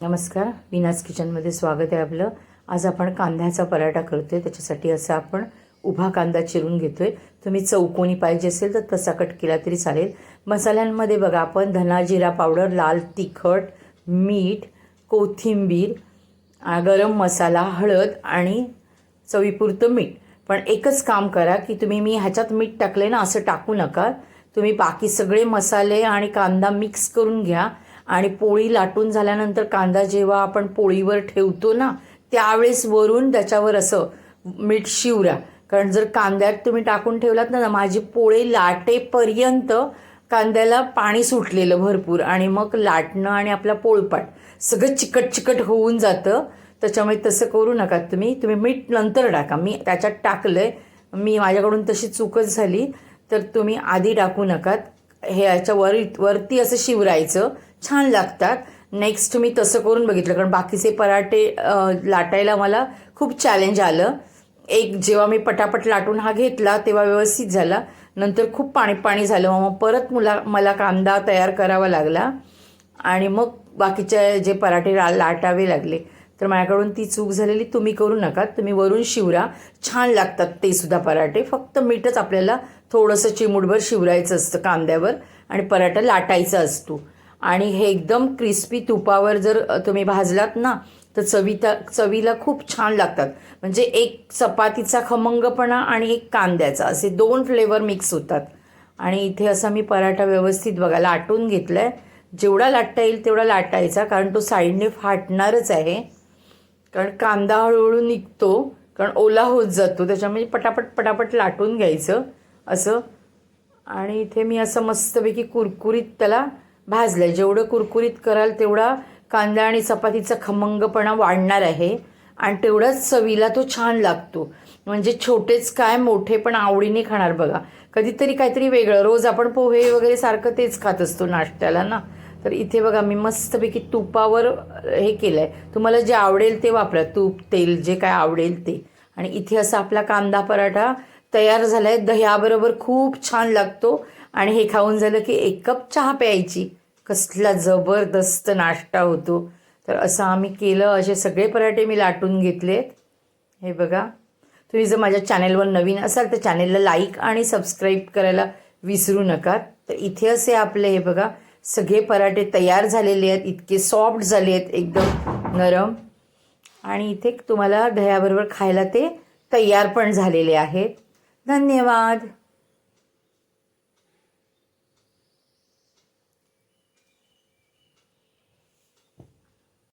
नमस्कार विनाज किचनमध्ये स्वागत आहे आपलं. आज आपण कांद्याचा पराठा करतो आहे त्याच्यासाठी असं आपण उभा कांदा चिरून घेतो आहे तुम्ही चौकोनी पाहिजे असेल तर तसा कट केला तरी चालेल. मसाल्यांमध्ये बघा आपण धना जिरा पावडर लाल तिखट मीठ कोथिंबीर गरम मसाला हळद आणि चवीपुरतं मीठ. पण एकच काम करा की तुम्ही मी ह्याच्यात मीठ टाकले ना असं टाकू नका. तुम्ही बाकी सगळे मसाले आणि कांदा मिक्स करून घ्या. आणि पोळी लाटून झाल्यानंतर कांदा जेव्हा आपण पोळीवर ठेवतो ना त्यावेळेस वरून त्याच्यावर असं मीठ शिवरा. कारण जर कांद्यात तुम्ही टाकून ठेवलात ना माझी पोळी लाटेपर्यंत कांद्याला पाणी सुटलेलं भरपूर आणि मग लाटणं आणि आपला पोळपाट सगळं चिकट चिकट होऊन जातं. त्याच्यामुळे तसं करू नका तुम्ही. तुम्ही मीठ नंतर टाका. मी त्याच्यात टाकलं आहे मी माझ्याकडून तशी चूकच झाली. तर तुम्ही आधी टाकू नकात हे याच्या वर वरती असं शिवरायचं. छान लागतात. नेक्स्ट मी तसं करून बघितलं कारण बाकीचे पराठे लाटायला मला खूप चॅलेंज आलं. एक जेव्हा मी पटापट लाटून हा घेतला तेव्हा व्यवस्थित झाला. नंतर खूप पाणी पाणी झालं. मग परत मुला मला कांदा तयार करावा लागला. आणि मग बाकीचे जे पराठे ला लाटावे लागले. तर माझ्याकडून ती चूक झालेली तुम्ही करू नका. तुम्ही वरून शिवरा. छान लागतात ते सुद्धा पराठे. फक्त मीठच आपल्याला थोडंसं चिमूटभर शिवरायचं असतं कांद्यावर. आणि पराठा लाटायचा असतो. आणि हे एकदम क्रिस्पी तुपावर जर तुम्ही भाजलात ना तर चविता चवीला खूप छान लागतात. म्हणजे एक चपातीचा खमंगपणा आणि एक कांद्याचा असे दोन फ्लेवर मिक्स होतात. आणि इथे असा मी पराठा व्यवस्थित बघा लाटून घेतला आहे जेवढा लाटता येईल तेवढा लाटायचा कारण तो साईडने फाटणारच आहे. कारण कांदा हळूहळू निघतो कारण ओला होत जातो त्याच्यामुळे पटापट पटापट लाटून घ्यायचं असं. आणि इथे मी असं मस्तपैकी कुरकुरीत त्याला भाजलं. आहे जेवढं कुरकुरीत कराल तेवढा कांदा आणि चपातीचा खमंगपणा वाढणार आहे आणि तेवढाच चवीला तो छान लागतो. म्हणजे छोटेच काय मोठे पण आवडीने खाणार बघा. कधीतरी काहीतरी वेगळं. रोज आपण पोहे वगैरे सारखं तेच खात असतो नाश्त्याला ना. तर इथे बघा मी मस्तपैकी तुपावर हे केलं आहे तुम्हाला जे आवडेल ते वापरा. तूप तेल जे काय आवडेल ते. आणि इथे असा आपला कांदा पराठा तयार झाला आहे दह्याबरोबर खूप छान लागतो. आणि हे खाऊन झालं की एक कप चहा प्यायची. कसला जबरदस्त नाश्ता होतो. तर असं आम्ही केलं असे सगळे पराठे मी लाटून घेतलेत. हे बघा. तुम्ही जर माझ्या चॅनेलवर नवीन असाल तर चॅनेलला लाईक आणि सबस्क्राईब करायला विसरू नका. तर इथे असे आपले हे बघा सगळे पराठे तयार झालेले आहेत. इतके सॉफ्ट झाले आहेत एकदम नरम. आणि इथे तुम्हाला दह्याबरोबर खायला ते तयार पण झालेले आहेत. धन्यवाद.